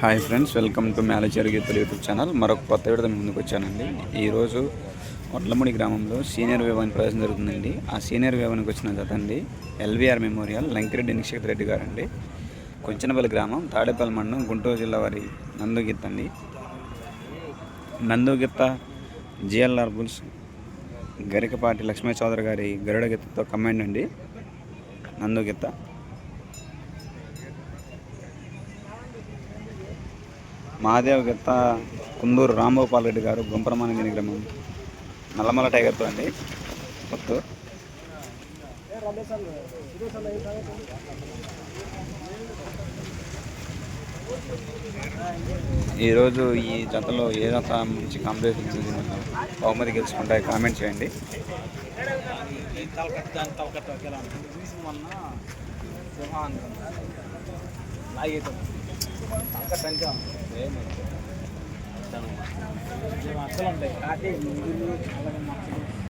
Hi friends welcome to manager గీతలు YouTube channel. మరొక కొత్త విడత ముందుకు వచ్చానండి. ఈరోజు వడ్లముడి గ్రామంలో సీనియర్ వివాని ప్రదర్శన జరుగుతుందండి. ఆ సీనియర్ వివాహానికి వచ్చిన జతండి ఎల్వీఆర్ మెమోరియల్ లంకిరెడ్డి నిక్షేప్ రెడ్డి గారండి. కొంచెనపల్లి గ్రామం తాడేపల్లి మండలం గుంటూరు జిల్లా వారి నందుగిత్త అండి. నందుగిత్త జిఎల్ఆర్ బుల్స్ గరికపాటి లక్ష్మీ చౌదరి గారి గరుడ గిత్తతో కమాండ్ అండి. నందుగిత్త మహాదేవ్ గిత్త కుందూరు రాంభూపాల్ రెడ్డి గారు గుంపరమానగిరి గ్రామం నల్లమల టైగర్తో అండి కొత్తు ఈరోజు ఈ జతలో ఏ జత మంచి కాంపిటీషన్ చూసి బహుమతి గెలుచుకుంటాయి కామెంట్ చేయండి. అసలు ఉంటాయి కాకి